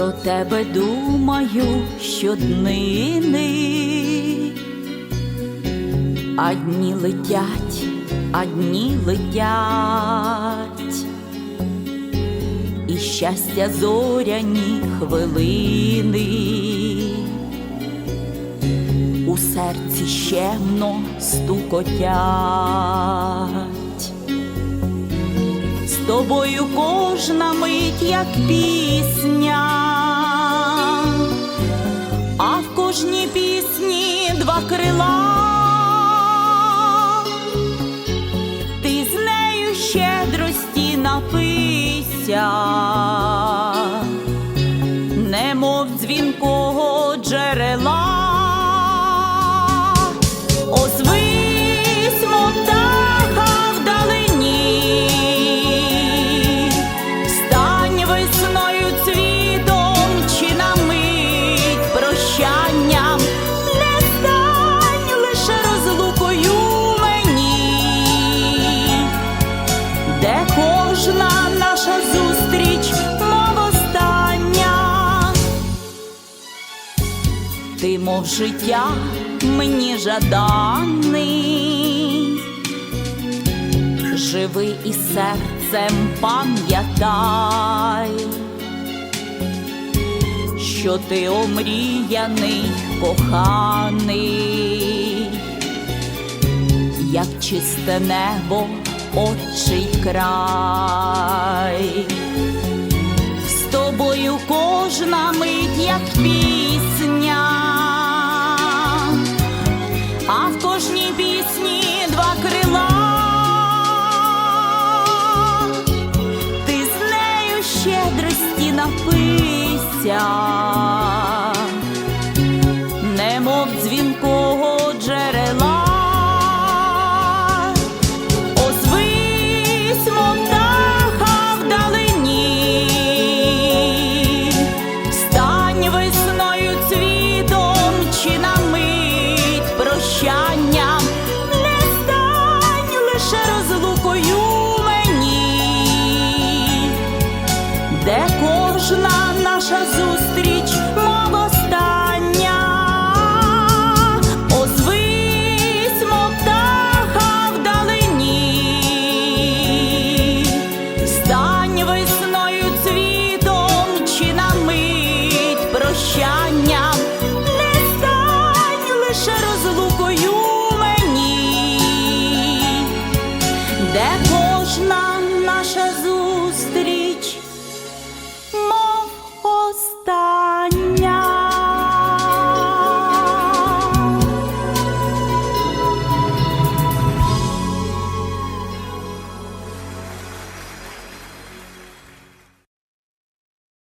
Про тебе думаю щоднини, а дні летять, а дні летять, і щастя зоряні хвилини, у серці щемно стукотять. З тобою кожна мить як пісня, а в кожній пісні два крила. Ти з нею щедрості напися, немов дзвінкого джерела. Кожна наша зустріч, мов остання. Ти, мов життя, мені жаданий, живи і серцем пам'ятай, що ти омріяний, коханий, як чисте небо, отчий край. З тобою кожна мить як пісня, а в кожній пісні два крила. Ти з нею щедрості напися, де кожна наша зустріч, мов остання, озвись, мов птаха вдалині, стань весною цвітом, чи на мить прощання, не стань лише розлукою мені, де кожна наша зустріч.